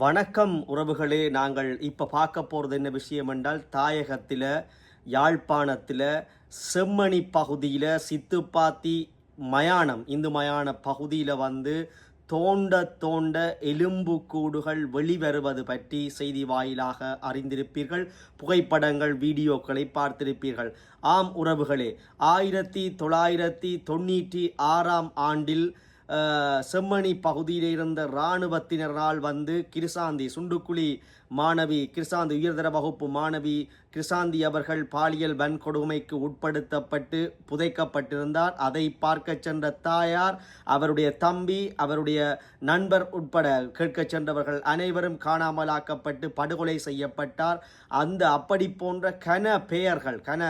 வணக்கம் உறவுகளே நாங்கள் இப்போ பார்க்க போகிறது என்ன விஷயம் என்றால் தாயகத்தில் யாழ்ப்பாணத்தில் செம்மணி பகுதியில் சித்துப்பாத்தி மயானம் இந்து மயான பகுதியில் வந்து தோண்ட தோண்ட எலும்புக்கூடுகள் வெளிவருவது பற்றி செய்தி வாயிலாக அறிந்திருப்பீர்கள் புகைப்படங்கள் வீடியோக்களை பார்த்திருப்பீர்கள். ஆம் உறவுகளே ஆயிரத்தி தொள்ளாயிரத்தி தொண்ணூற்றி ஆறாம் ஆண்டில் செம்மணி பகுதியில் இருந்த இராணுவத்தினரால் வந்து கிருசாந்தி சுண்டுக்குழி மாணவி கிருசாந்தி உயர்தர வகுப்பு மாணவி கிருசாந்தி அவர்கள் பாலியல் வன்கொடுமைக்கு உட்படுத்தப்பட்டு புதைக்கப்பட்டிருந்தார். அதை பார்க்க சென்ற தாயார் அவருடைய தம்பி அவருடைய நண்பர் உட்பட கேட்கச் சென்றவர்கள் அனைவரும் காணாமலாக்கப்பட்டு படுகொலை செய்யப்பட்டார். அந்த அப்படி போன்ற கன பெயர்கள் கன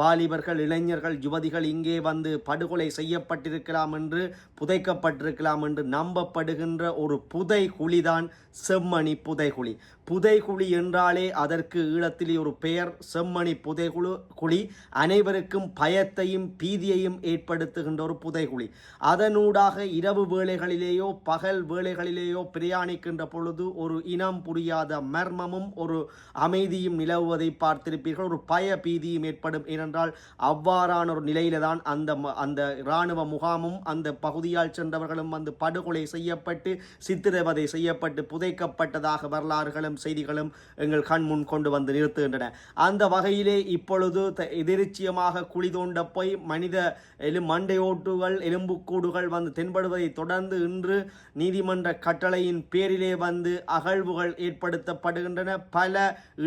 வாலிபர்கள் இளைஞர்கள் யுவதிகள் இங்கே வந்து படுகொலை செய்யப்பட்டிருக்கலாம் என்று புதைக்கப்பட்டிருக்கலாம் என்று நம்பப்படுகின்ற ஒரு புதை குழிதான் செம்மணி புதைகுழி. புதைகுழி என்றாலே அதற்கு ஈழத்திலே ஒரு பெயர் செம்மணி புதைகுழு குழி. அனைவருக்கும் பயத்தையும் பீதியையும் ஏற்படுத்துகின்ற ஒரு புதைகுழி. அதனூடாக இரவு வேளைகளிலேயோ பகல் வேளைகளிலேயோ பிரயாணிக்கின்ற பொழுது ஒரு இனம் புரியாத மர்மமும் ஒரு அமைதியும் நிலவுவதை பார்த்திருப்பீர்கள். ஒரு பய பீதியும் ஏற்படும். என ஏனென்றால் அவ்வாறான ஒரு நிலையில தான் அந்த அந்த இராணுவ முகாமும் அந்த பகுதியால் சென்றவர்களும் வந்து படுகொலை செய்யப்பட்டு சித்திரவதை செய்யப்பட்டு புதைக்கப்பட்டதாக வரலாறுகளும் செய்திகளும் எங்கள் கண் முன் கொண்டு வந்து நிறுத்துகின்றன. அந்த வகையிலே இப்பொழுது எதிர்ச்சியமாக குழி தோண்ட போய் மனித எலு மண்டையோட்டுகள் எலும்புக்கூடுகள் வந்து தென்படுவதை தொடர்ந்து இன்று நீதிமன்ற கட்டளையின் பேரிலே வந்து அகழ்வுகள் ஏற்படுத்தப்படுகின்றன. பல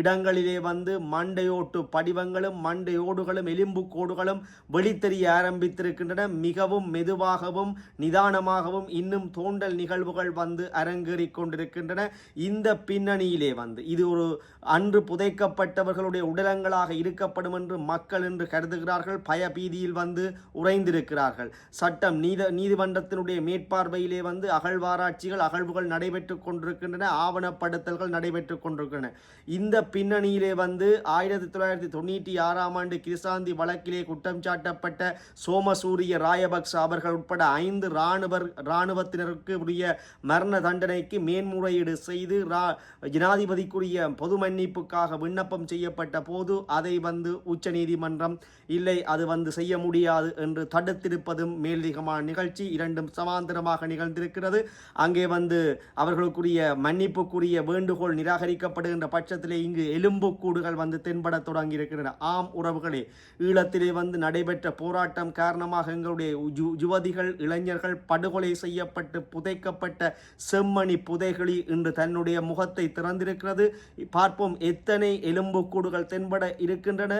இடங்களிலே வந்து மண்டையோட்டு படிவங்களும் மண்டையோடுகள் கோடுகளும் எலும்பு கோடுகளும் வெளித்தெரிய ஆரம்பித்திருக்கின்றன. மிகவும் மெதுவாகவும் நிதானமாகவும் இன்னும் தோண்டல் நிகழ்வுகள் வந்து அரங்கேறிக் கொண்டிருக்கின்றன. இந்த பின்னணியிலே வந்து இது ஒரு அன்று புதைக்கப்பட்டவர்களுடைய உடலங்களாக இருக்கப்படும் என்று மக்கள் என்று கருதுகிறார்கள். பயபீதியில் வந்து உறைந்திருக்கிறார்கள். சட்டம் நீத நீதிமன்றத்தினுடைய மேற்பார்வையிலே வந்து அகழ்வாராய்ச்சிகள் அகழ்வுகள் நடைபெற்றுக் கொண்டிருக்கின்றன. ஆவணப்படுத்தல்கள் நடைபெற்றுக் கொண்டிருக்கின்றன. இந்த பின்னணியிலே வந்து ஆயிரத்தி தொள்ளாயிரத்தி தொண்ணூற்றி ஆறாம் ஆண்டு கிருசாந்தி வழக்கிலே குற்றம் சாட்டப்பட்ட சோமசூரிய ராயபக்ச அவர்கள் உட்பட ஐந்து இராணுவ இராணுவத்தினருக்கு உரிய மரண தண்டனைக்கு மேன்முறையீடு செய்து ஜனாதிபதிக்குரிய பொது மன்னிப்புக்காக விண்ணப்பம் செய்யப்பட்ட போது அதை வந்து உச்சநீதிமன்றம் இல்லை அது வந்து செய்ய முடியாது என்று தடுத்திருப்பதும் மேலதிகமான நிகழ்ச்சி. இரண்டும் சமாந்தரமாக நிகழ்ந்திருக்கிறது. அங்கே வந்து அவர்களுக்குரிய மன்னிப்புக்குரிய வேண்டுகோள் நிராகரிக்கப்படுகின்ற பட்சத்திலே இங்கு எலும்புக்கூடுகள் வந்து தென்பட தொடங்கி இருக்கின்றன ஆம் உறவுகளே ஈழத்திலே வந்து நடைபெற்ற போராட்டம் காரணமாக எங்களுடைய யுவதிகள் இளைஞர்கள் படுகொலை செய்யப்பட்டு புதைக்கப்பட்ட செம்மணி புதைகளி இன்று தன்னுடைய முகத்தை திறந்திருக்கிறது. பார்ப்போம் எத்தனை எலும்புக்கூடுகள் தென்பட இருக்கின்றன.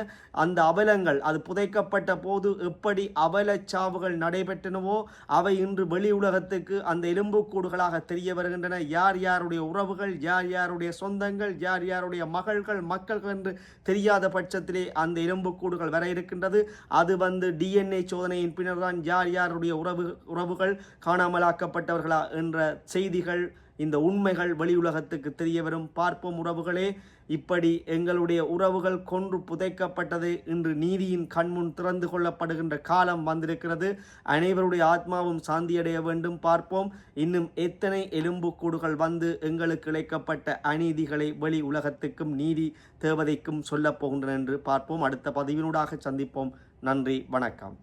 அந்த அவலங்கள் அது புதைக்கப்பட்ட போது எப்படி அவலச்சாவுகள் நடைபெற்றனவோ அவை இன்று வெளி உலகத்துக்கு அந்த எலும்புக்கூடுகளாக தெரிய வருகின்றன. யார் யாருடைய உறவுகள் யார் யாருடைய சொந்தங்கள் யார் யாருடைய மகள்கள் மக்கள் என்று தெரியாத பட்சத்திலே அந்த எலும்புக்கூடு எலும்புக்கூடுகள் வர இருக்கின்றது. அது வந்து டிஎன்ஏ சோதனையின் பின்னர் தான் யார் யாருடைய உறவு உறவுகள் காணாமலாக்கப்பட்டவர்களா என்ற செய்திகள் இந்த உண்மைகள் வெளி உலகத்துக்கு தெரிய வரும். பார்ப்போம் உறவுகளே. இப்படி எங்களுடைய உறவுகள் கொன்று புதைக்கப்பட்டது. இன்று நீதியின் கண்முன் திறந்து கொள்ளப்படுகின்ற காலம் வந்திருக்கிறது. அனைவருடைய ஆத்மாவும் சாந்தியடைய வேண்டும். பார்ப்போம். இன்னும் எத்தனை எலும்புக்கூடுகள் வந்து எங்களுக்கு இழைக்கப்பட்ட அநீதிகளை வெளி உலகத்துக்கும் நீதி தேவதைக்கும் சொல்லப் போகின்றன என்று பார்ப்போம். அடுத்த பதிவினூடாக சந்திப்போம். நன்றி. வணக்கம்.